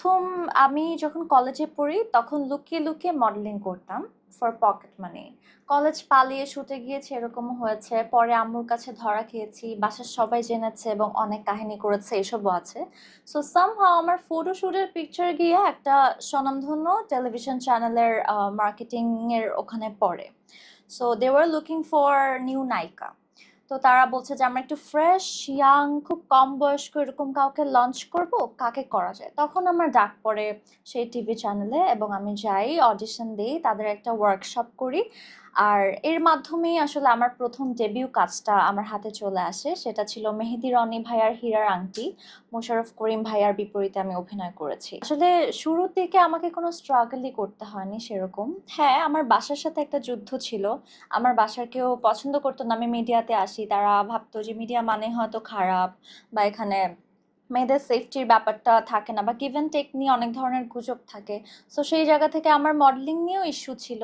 প্রথম আমি যখন কলেজে পড়ি, তখন লুকিয়ে লুকিয়ে মডেলিং করতাম ফর পকেট মানি কলেজ পালিয়ে শুটে গিয়েছে এরকমও হয়েছে। পরে আম্মুর কাছে ধরা খেয়েছি, বাসার সবাই জেনেছে এবং অনেক কাহিনী করেছে, এসবও আছে। সো সাম সামহাও আমার ফটো শ্যুটের পিকচার গিয়ে একটা স্বনামধন্য টেলিভিশন চ্যানেলের মার্কেটিং এর ওখানে পড়ে। So they were looking for new নায়িকা তো তারা বলছে যে, আমরা একটু ফ্রেশ ইয়াং খুব কম বয়স্ক এরকম কাউকে লঞ্চ করব, কাকে করা যায়? তখন আমার ডাক পড়ে সেই টিভি চ্যানেলে এবং আমি যাই অডিশন দিই, তাদের একটা ওয়ার্কশপ করি। আর এর মাধ্যমেই আসলে আমার প্রথম ডেবিউ কাজটা আমার হাতে চলে আসে। সেটা ছিল মেহেদি রনি ভাইয়ার হীরার আংটি। মোশাররফ করিম ভাইয়ার বিপরীতে আমি অভিনয় করেছি। আসলে শুরুর দিকে আমাকে কোনো স্ট্রাগলই করতে হয়নি সেরকম। হ্যাঁ আমার বাসার সাথে একটা যুদ্ধ ছিল। আমার বাসার কেউ পছন্দ করতো না, আমি মিডিয়াতে আসি। তারা ভাবতো যে মিডিয়া মানে হয়তো খারাপ বা এখানে মেয়েদের সেফটির ব্যাপারটা থাকে না বা গিভেন টেক নিয়ে অনেক ধরনের গুজব থাকে। সো সেই জায়গা থেকে আমার মডেলিং নিয়েও ইস্যু ছিল।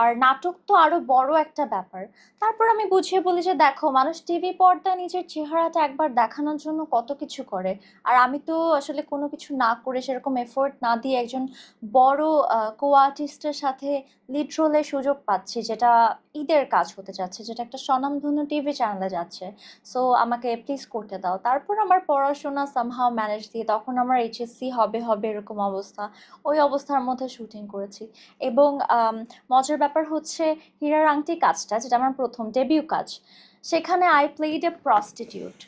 আর নাটক তো আরও বড় একটা ব্যাপার। তারপর আমি বুঝিয়ে বলি যে দেখো, মানুষ টিভি পর্দায় নিজের চেহারাটা একবার দেখানোর জন্য কত কিছু করে। আর আমি তো আসলে কোনো কিছু না করে সেরকম এফোর্ট না দিয়ে একজন বড় কো আর্টিস্টের সাথে লিড সুযোগ পাচ্ছি, যেটা ঈদের কাজ হতে যাচ্ছে, যেটা একটা স্বনামধন্য টিভি চ্যানেলে যাচ্ছে। সো আমাকে প্লিজ করতে দাও। তারপর আমার পড়াশোনা সামহাও ম্যানেজ দিয়ে তখন আমার এইচএসসি হবে হবে এরকম অবস্থা। ওই অবস্থার মধ্যে শুটিং করেছি। এবং মজার ব্যাপার হচ্ছে হীরার আংটি কাজটা, যেটা আমার প্রথম ডেবিউ কাজ, সেখানে I played a prostitute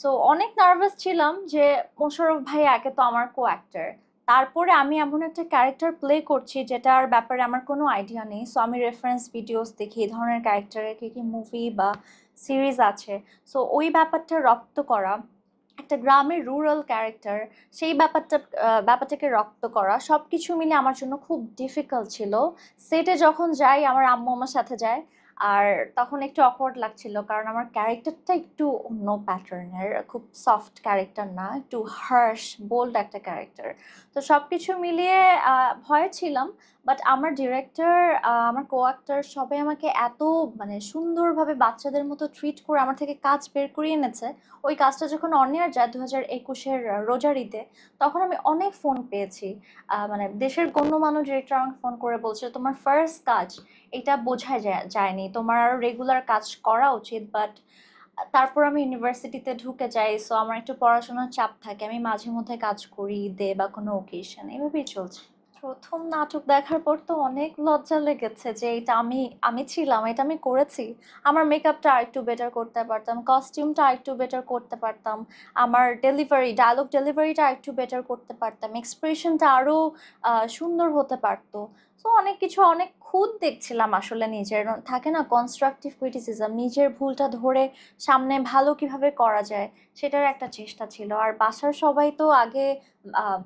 so অনেক নার্ভাস ছিলাম যে মোশাররফ ভাই একে তো আমার কো অ্যাক্টার তারপরে আমি এমন একটা ক্যারেক্টার প্লে করছি যেটার ব্যাপারে আমার কোনো আইডিয়া নেই। সো আমি রেফারেন্স ভিডিওস দেখি, এই ধরনের ক্যারেক্টারের কী কী মুভি বা সিরিজ আছে। সো ওই ব্যাপারটা রপ্ত করা একটা গ্রামের রুরাল ক্যারেক্টার সেই ব্যাপারটা ব্যাপারটাকে রক্ত করা সব কিছু মিলে আমার জন্য খুব ডিফিকাল্ট ছিল। সেটে যখন যাই, আমার আম্মু আমার সাথে যায়, আর তখন একটু অকওয়ার্ড লাগছিল, কারণ আমার ক্যারেক্টারটা একটু অন্য প্যাটার্নের খুব সফট ক্যারেক্টার না, একটু হার্শ বোল্ড একটা ক্যারেক্টার তো সব কিছু মিলিয়ে ভয়ে ছিলাম বাট আমার ডিরেক্টর আমার কো অ্যাক্টর সবাই আমাকে এত মানে সুন্দরভাবে বাচ্চাদের মতো ট্রিট করে আমার থেকে কাজ বের করিয়ে এনেছে। ওই কাজটা যখন অনিয়ার যায় দু হাজার একুশের রোজারিতে, তখন আমি অনেক ফোন পেয়েছি। মানে দেশের গণ্যমান্য ডিরেক্টর আমাকে ফোন করে বলছে, তোমার ফার্স্ট কাজ, এটা যায়- যায়নি। তোমার আরও রেগুলার কাজ করা উচিত বাট তারপর আমি ইউনিভার্সিটিতে ঢুকে যাই সো আমার একটু পড়াশোনার চাপ থাকে। আমি মাঝে মধ্যে কাজ করি, দে বা কোনো ওকেশন এভাবেই চলছে। প্রথম নাটক দেখার পর তো অনেক লজ্জা লেগেছে যে এটা আমি আমি ছিলাম, এটা আমি করেছি। আমার মেকআপটা আরেকটু বেটার করতে পারতাম কস্টিউমটা আরেকটু বেটার করতে পারতাম, আমার ডেলিভারি ডায়লগ ডেলিভারিটা আরেকটু বেটার করতে পারতাম এক্সপ্রেশনটা আরও সুন্দর হতে পারতো। সো অনেক কিছু, অনেক খুদ দেখছিলাম আসলে নিজের। থাকে না কনস্ট্রাকটিভ ক্রিটিসিজম নিজের ভুলটা ধরে সামনে ভালো কীভাবে করা যায়, সেটার একটা চেষ্টা ছিল। আর বাসার সবাই তো আগে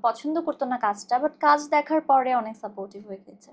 পছন্দ করতো না কাজটা বাট কাজ দেখার পরে অনেক সাপোর্টিভ হয়ে গেছে।